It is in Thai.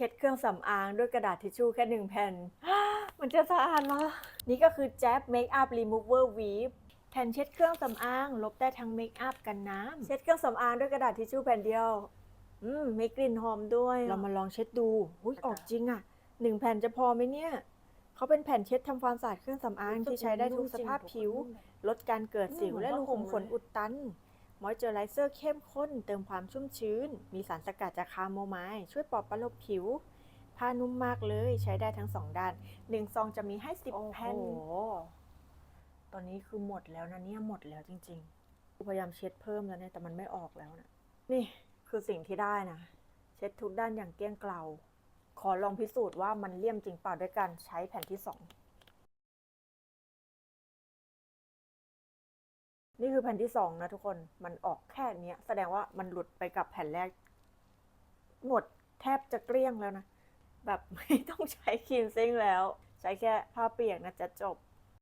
เช็ดเครื่องสำอางด้วยกระดาษทิชชู่แค่หนึ่งแผ่น มันจะสะอาดเหรอ นี่ก็คือแจ๊บเมคอัพรีมูเวอร์วีฟแผ่นเช็ดเครื่องสำอาง ลบได้ทั้งเมคอัพกันน้ำเช็ดเครื่องสำอางด้วยกระดาษทิชชู่แผ่นเดียว อืมมีกลิ่นหอมด้วย เรามาลองเช็ดดูอุ้ยออกจริงอะหนึ่งแผ่นจะพอไหมเนี่ยเขาเป็นแผ่นเช็ดทำความสะอาดเครื่องสำอางที่ใช้ได้ทุกสภาพผิว ลดการเกิดสิวและรูขุมขนอุดตัน มอยเจอไรเซอร์เข้มข้นเติมความชุ่มชื้น มีสารสกัดจากคาโมไมล์ช่วยปลอบประโลบผิว ผ้านุ่มมากเลยใช้ได้ทั้งสองด้านหนึ่งซองจะมีให้สิบแผ่นตอนนี้คือหมดแล้วนะเนี่ยหมดแล้วจริงๆพยายามเช็ดเพิ่มแล้วเนี่ยแต่มันไม่ออกแล้วนะนี่คือสิ่งที่ได้นะ เช็ดทุกด้านอย่างเกลี้ยงเกลาขอลองพิสูจน์ว่ามันเลี่ยมจริงเปล่าด้วยการใช้แผ่นที่สอง นี่คือแผ่นที่สองนะทุกคน มันออกแค่เนี้ยแสดงว่ามันหลุดไปกับแผ่นแรก หมดแทบจะเกลี้ยงแล้วนะ แบบไม่ต้องใช้ครีมซิ่งแล้ว ใช้แค่ผ้าเปียกนะจะจบ